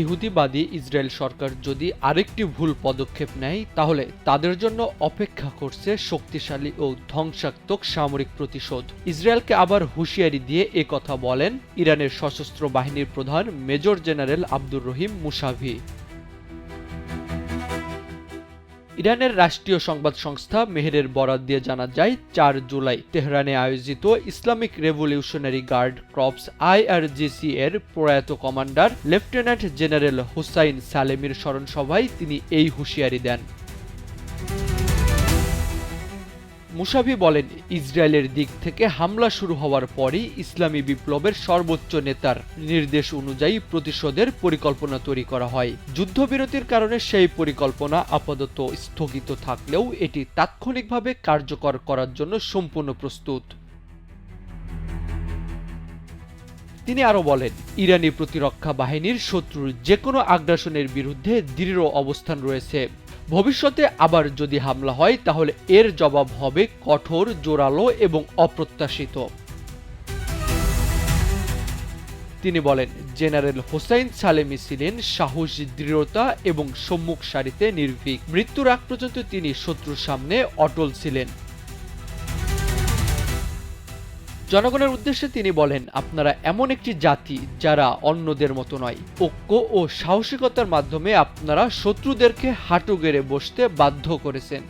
ইহুদিবাদী ইসরায়েল সরকার যদি আরেকটি ভুল পদক্ষেপ নেয়, তাহলে তাদের জন্য অপেক্ষা করছে শক্তিশালী ও ধ্বংসাত্মক সামরিক প্রতিশোধ। ইসরায়েলকে আবার হুঁশিয়ারি দিয়ে এ কথা বলেন ইরানের সশস্ত্র বাহিনীর প্রধান major general Abdur Rahim Mousavi. ইরানের রাষ্ট্রীয় সংবাদ সংস্থা মেহেরের বরাদ দিয়ে জানা যায়, চার জুলাই তেহরানে আয়োজিত Islamic revolutionary guard corps IRGC এর প্রয়াত কমান্ডার লেফটেন্যান্ট জেনারেল হুসাইন সালেমির স্মরণসভায় তিনি এই হুঁশিয়ারি দেন। মুসাভি বলেন, ইসরায়েলের দিক থেকে হামলা শুরু হওয়ার পরই ইসলামী বিপ্লবের সর্বোচ্চ নেতার নির্দেশ অনুযায়ী প্রতিশোধের পরিকল্পনা তৈরি করা হয়। যুদ্ধবিরতির কারণে সেই পরিকল্পনা আপাতত স্থগিত থাকলেও এটি তাৎক্ষণিকভাবে কার্যকর করার জন্য সম্পূর্ণ প্রস্তুত। তিনি আরও বলেন, ইরানি প্রতিরক্ষা বাহিনীর শত্রুর যে কোনো আগ্রাসনের বিরুদ্ধে দৃঢ় অবস্থান রয়েছে। ভবিষ্যতে আবার যদি হামলা হয়, তাহলে এর জবাব হবে কঠোর, জোরালো এবং অপ্রত্যাশিত। তিনি বলেন, জেনারেল হোসাইন সালেমি ছিলেন সাহস, দৃঢ়তা এবং সম্মুখ সারিতে নির্ভীক। মৃত্যুর আগ পর্যন্ত তিনি শত্রুর সামনে অটল ছিলেন। জনগণের উদ্দেশ্যে তিনি বলেন, আপনারা এমন একটি জাতি যারা অন্যদের মতো নয়। ঐক্য ও সাহসিকতার মাধ্যমে আপনারা শত্রুদেরকে হাঁটু গেড়ে বসতে বাধ্য করেছেন।